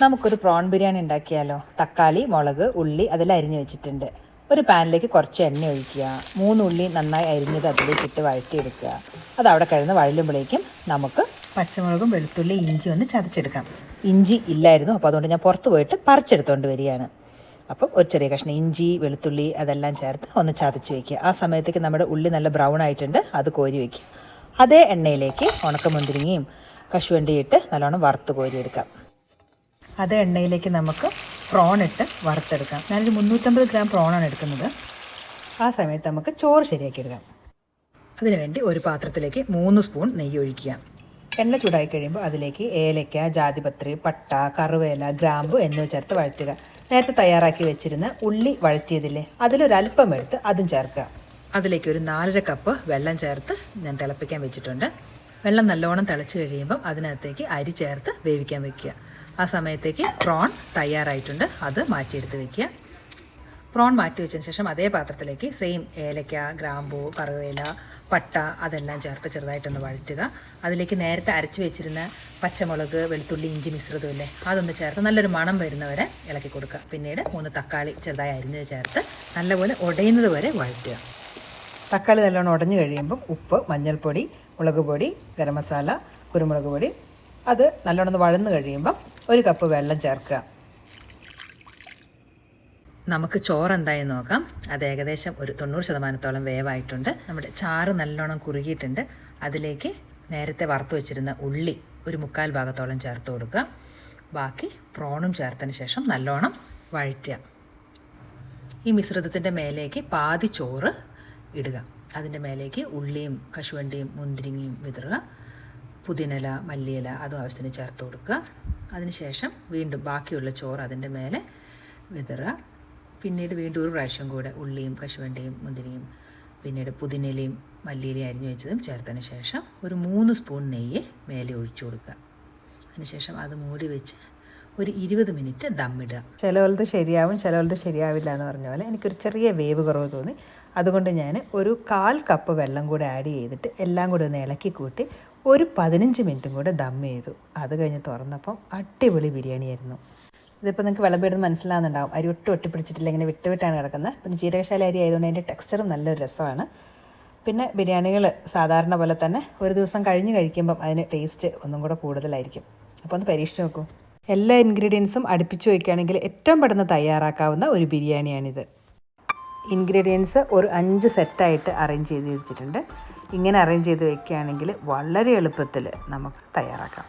നമുക്കൊരു പ്രോൺ ബിരിയാണി ഉണ്ടാക്കിയാലോ? തക്കാളി മുളക് ഉള്ളി അതെല്ലാം അരിഞ്ഞ് വെച്ചിട്ടുണ്ട്. ഒരു പാനിലേക്ക് കുറച്ച് എണ്ണ ഒഴിക്കുക. മൂന്ന് ഉള്ളി നന്നായി അരിഞ്ഞത് അതിലേക്ക് ഇട്ട് വഴറ്റിയെടുക്കുക. അത് അവിടെ കിടന്ന് വഴലുമ്പോഴേക്കും നമുക്ക് പച്ചമുളകും വെളുത്തുള്ളി ഇഞ്ചി ഒന്ന് ചതച്ചെടുക്കാം. ഇഞ്ചി ഇല്ലായിരുന്നു അപ്പോൾ അതുകൊണ്ട് ഞാൻ പുറത്ത് പോയിട്ട് പറിച്ചെടുത്തുകൊണ്ട് വരികയാണ്. അപ്പം ഒരു ചെറിയ കഷ്ണം ഇഞ്ചി വെളുത്തുള്ളി അതെല്ലാം ചേർത്ത് ഒന്ന് ചതച്ച് വയ്ക്കുക ആ സമയത്തേക്ക് നമ്മുടെ ഉള്ളി നല്ല ബ്രൗൺ ആയിട്ടുണ്ട് അത് കോരി വയ്ക്കുക അതേ എണ്ണയിലേക്ക് ഉണക്കമുന്തിരിങ്ങയും കശുവണ്ടിയിട്ട് നല്ലോണം വറുത്ത് കോരിയെടുക്കാം. അതേ എണ്ണയിലേക്ക് നമുക്ക് പ്രോൺ ഇട്ട് വറുത്തെടുക്കാം. ഞാനൊരു മുന്നൂറ്റമ്പത് ഗ്രാം പ്രോണാണ് എടുക്കുന്നത്. ആ സമയത്ത് നമുക്ക് ചോറ് ശരിയാക്കി എടുക്കാം. അതിനുവേണ്ടി ഒരു പാത്രത്തിലേക്ക് മൂന്ന് സ്പൂൺ നെയ്യ് ഒഴിക്കുക. എണ്ണ ചൂടായി കഴിയുമ്പോൾ അതിലേക്ക് ഏലയ്ക്ക ജാതിപത്രി പട്ട കറുവേല ഗ്രാമ്പു എന്നിവ ചേർത്ത് വഴറ്റുക. നേരത്തെ തയ്യാറാക്കി വെച്ചിരുന്ന ഉള്ളി വഴറ്റിയതില്ലേ അതിലൊരല്പം എടുത്ത് അതും ചേർക്കുക. അതിലേക്ക് ഒരു നാലര കപ്പ് വെള്ളം ചേർത്ത് ഞാൻ തിളപ്പിക്കാൻ വെച്ചിട്ടുണ്ട്. വെള്ളം നല്ലോണം തിളച്ച് കഴിയുമ്പം അതിനകത്തേക്ക് അരി ചേർത്ത് വേവിക്കാൻ വെക്കുക. ആ സമയത്തേക്ക് പ്രോൺ തയ്യാറായിട്ടുണ്ട്. അത് മാറ്റിയെടുത്ത് വെക്കുക. പ്രോൺ മാറ്റി വെച്ചതിന് ശേഷം അതേ പാത്രത്തിലേക്ക് സെയിം ഏലക്ക ഗ്രാമ്പൂ കറുവേല പട്ട അതെല്ലാം ചേർത്ത് ചെറുതായിട്ടൊന്ന് വഴറ്റുക. അതിലേക്ക് നേരത്തെ അരച്ച് വെച്ചിരുന്ന പച്ചമുളക് വെളുത്തുള്ളി ഇഞ്ചി മിശ്രിതം ഇല്ലേ അതൊന്ന് ചേർത്ത് നല്ലൊരു മണം വരുന്നവരെ ഇളക്കി കൊടുക്കുക. പിന്നീട് മൂന്ന് തക്കാളി ചെറുതായി അരിഞ്ഞത് ചേർത്ത് നല്ലപോലെ ഉടയുന്നത് വരെ വഴറ്റുക. തക്കാളി നല്ലോണം ഉടഞ്ഞു കഴിയുമ്പം ഉപ്പ് മഞ്ഞൾപ്പൊടി മുളക് പൊടി ഗരം മസാല കുരുമുളക് പൊടി അത് നല്ലോണം ഒന്ന് വഴന്ന് കഴിയുമ്പം ഒരു കപ്പ് വെള്ളം ചേർക്കുക. നമുക്ക് ചോറ് എന്തായി നോക്കാം. അത് ഏകദേശം ഒരു തൊണ്ണൂറ് ശതമാനത്തോളം വേവായിട്ടുണ്ട്. നമ്മുടെ ചാറ് നല്ലോണം കുറുകിയിട്ടുണ്ട്. അതിലേക്ക് നേരത്തെ വറുത്ത് വെച്ചിരുന്ന ഉള്ളി ഒരു മുക്കാൽ ഭാഗത്തോളം ചേർത്ത് കൊടുക്കുക. ബാക്കി പ്രോണും ചേർത്തതിന് ശേഷം നല്ലോണം വഴറ്റുക. ഈ മിശ്രിതത്തിന്റെ മേലേക്ക് പാതി ചോറ് ഇടുക. അതിന്റെ മേലേക്ക് ഉള്ളിയും കശുവണ്ടിയും മുന്തിരിങ്ങയും വിതറുക. പുതിനല മല്ലിയില അതും ആവശ്യത്തിന് ചേർത്ത് കൊടുക്കുക. അതിനുശേഷം വീണ്ടും ബാക്കിയുള്ള ചോറ് അതിന്റെ മേലെ വിതറുക. പിന്നീട് വീണ്ടും ഒരു പ്രാവശ്യം കൂടെ ഉള്ളിയും കശുവണ്ടിയും മുന്തിരിയും പിന്നീട് പുതിനയിലയും മല്ലിയിലയും അരിഞ്ഞു വെച്ചതും ചേർത്തതിന് ശേഷം ഒരു മൂന്ന് സ്പൂൺ നെയ്യ് മേലെ ഒഴിച്ചു കൊടുക്കുക. അതിനുശേഷം അത് മൂടി വെച്ച് ഒരു ഇരുപത് മിനിറ്റ് ദമ്മിടുക. ചിലവലത് ശരിയാവും ചിലവലത് ശരിയാവില്ല എന്ന് പറഞ്ഞ പോലെ എനിക്കൊരു ചെറിയ വേവ് കുറവ് തോന്നി. അതുകൊണ്ട് ഞാൻ ഒരു കാൽ കപ്പ് വെള്ളം കൂടെ ആഡ് ചെയ്തിട്ട് എല്ലാം കൂടെ ഒന്ന് ഇളക്കി കൂട്ടി ഒരു പതിനഞ്ച് മിനിറ്റും കൂടെ ദം ചെയ്തു. അത് കഴിഞ്ഞ് തുറന്നപ്പം അടിപൊളി ബിരിയാണിയായിരുന്നു ഇതിപ്പോൾ നിങ്ങൾക്ക് വിളമ്പിടുന്ന് മനസ്സിലാകുന്നുണ്ടാവും അരി ഒട്ടും ഒട്ടിപ്പിടിച്ചിട്ടില്ല ഇങ്ങനെ വിട്ട് വിട്ടാണ് കിടക്കുന്നത്. പിന്നെ ജീരകശാല അരി ആയതുകൊണ്ട് അതിന്റെ ടെക്സ്ചറും നല്ലൊരു രസമാണ്. പിന്നെ ബിരിയാണികൾ സാധാരണ പോലെ തന്നെ ഒരു ദിവസം കഴിഞ്ഞ് കഴിക്കുമ്പം അതിന് ടേസ്റ്റ് ഒന്നും കൂടെ കൂടുതലായിരിക്കും. അപ്പോൾ ഒന്ന് പരീക്ഷിച്ച് നോക്കൂ. എല്ലാ ഇൻഗ്രീഡിയൻസും അടുപ്പിച്ച് വയ്ക്കുകയാണെങ്കിൽ ഏറ്റവും പെട്ടെന്ന് തയ്യാറാക്കാവുന്ന ഒരു ബിരിയാണിയാണിത്. ഇൻഗ്രീഡിയൻസ് ഒരു അഞ്ച് സെറ്റായിട്ട് അറേഞ്ച് ചെയ്ത് വെച്ചിട്ടുണ്ട്. ഇങ്ങനെ അറേഞ്ച് ചെയ്ത് വയ്ക്കുകയാണെങ്കിൽ വളരെ എളുപ്പത്തിൽ നമുക്ക് തയ്യാറാക്കാം.